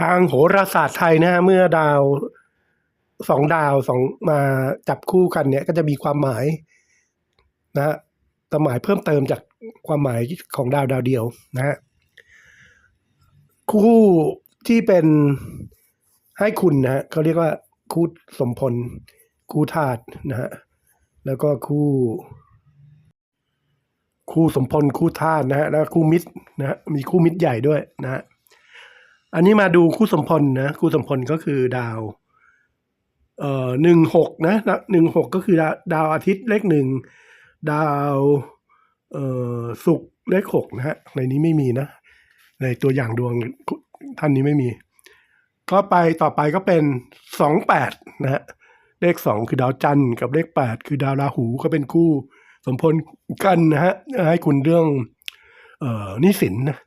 ทางโหราศาสตร์ไทยนะฮะเมื่อดาวสองดาวสองมาจับคู่กันเนี่ย ก็จะมีความหมายนะฮะความหมายเพิ่มเติมจากความหมายของดาวดาวเดียวนะฮะคู่ที่เป็นให้คุณนะฮะเขาเรียกว่าคู่สมพล คู่ธาตุนะฮะแล้วก็คู่ คู่สมพลคู่ธาตุนะฮะแล้วคู่มิตรนะฮะมีคู่มิตรใหญ่ด้วยนะฮะ อันนี้มาดูคู่สมพลนะคู่สมพลก็คือดาว เอ่อหนึ่งหกนะหนึ่งหกก็คือดาวดาวอาทิตย์เลขหนึ่งดาวเอ่อศุกร์เลขหกนะฮะในนี้ไม่มีนะ ในตัวอย่างดวงท่านนี้ไม่มี ก็ไปต่อไปก็เป็นสองแปดนะฮะเลขสองคือดาวจันทร์กับเลขแปดคือดาวราหูก็เป็นคู่สมพลกันนะฮะให้คุณเรื่อง เอ่อนี้สินนะ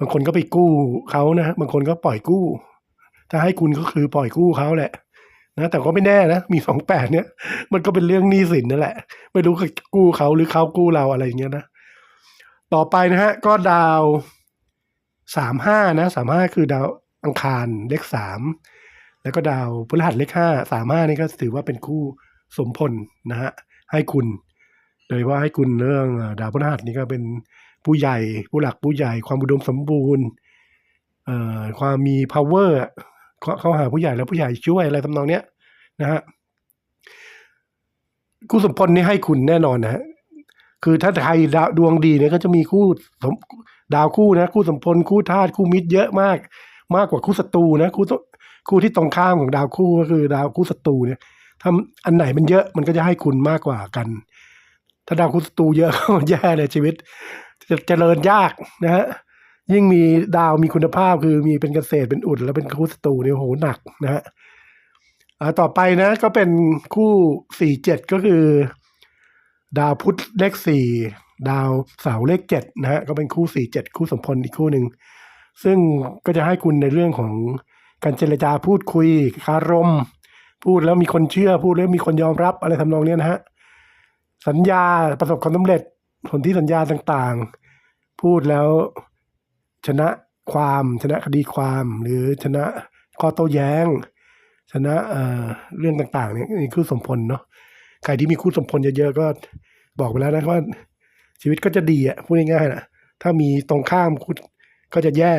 บางคนก็ไปกู้เขานะบางคนก็ปล่อยกู้ ถ้าให้คุณก็คือปล่อยกู้เขาแหละนะแต่ก็ไม่แน่นะ มีสองแปดเนี่ย มันก็เป็นเรื่องหนี้สินนั่นแหละ ไม่รู้กู้เขาหรือเขากู้เราอะไรอย่างเงี้ยนะ ต่อไปนะฮะ ก็ดาวสามห้านะสามห้าคือดาวอังคารเลขสามแล้วก็ดาวพฤหัสเลขห้าสามห้านี่ก็ถือว่าเป็นคู่สมพลนะฮะให้คุณ โดยว่าให้คุณเรื่องดาวพฤหัสนี่ก็เป็น ผู้ใหญ่ ผู้หลักผู้ใหญ่ ความอุดมสมบูรณ์เอ่อความมี power เข้าหาผู้ใหญ่แล้วผู้ใหญ่ช่วยอะไรทำนองเนี้ยนะฮะคู่สมพลนี่ให้คุณแน่นอนนะฮะคือถ้าใครดาวดวงดีเนี่ยก็จะมีคู่สมดาวคู่นะ คู่สมพลคู่ธาตุคู่มิตรเยอะมาก มากกว่าคู่ศัตรูนะคู่คู่ที่ตรงข้ามของดาวคู่ก็คือดาวคู่ศัตรูเนี่ยถ้าอันไหนมันเยอะมันก็จะให้คุณมากกว่ากัน ถ้าดาวคู่ศัตรูเยอะก็แย่เลยชีวิต จะเจริญยากนะฮะยิ่งมีดาวมีคุณภาพคือมีเป็นเกษตรเป็นอุดแล้วเป็นคู่ศัตรูเนี่ยโหหนักนะฮะต่อไปนะ ก็เป็นคู่สี่เจ็ดก็คือ ดาวพุธเลขสี่ดาวเสาเลขเจ็ดนะฮะก็เป็นคู่สี่เจ็ดคู่สมพลอีกคู่หนึ่งซึ่งก็จะให้คุณในเรื่องของการเจรจาพูดคุยคารม พูดแล้วมีคนเชื่อพูดแล้วมีคนยอมรับอะไรทำนองเนี้ยนะฮะสัญญาประสบความสำเร็จผลที่สัญญาต่างๆ พูดแล้วชนะความชนะคดีความ หรือชนะข้อโต้แย้ง ชนะเอ่อเรื่องต่างๆเนี่ยนี่คู่สมพลเนาะใครที่มีคู่สมพลเยอะๆก็บอกไปแล้วนะว่า ชีวิตก็จะดีอะพูดง่ายๆนะถ้ามีตรงข้ามคู่ก็จะแย่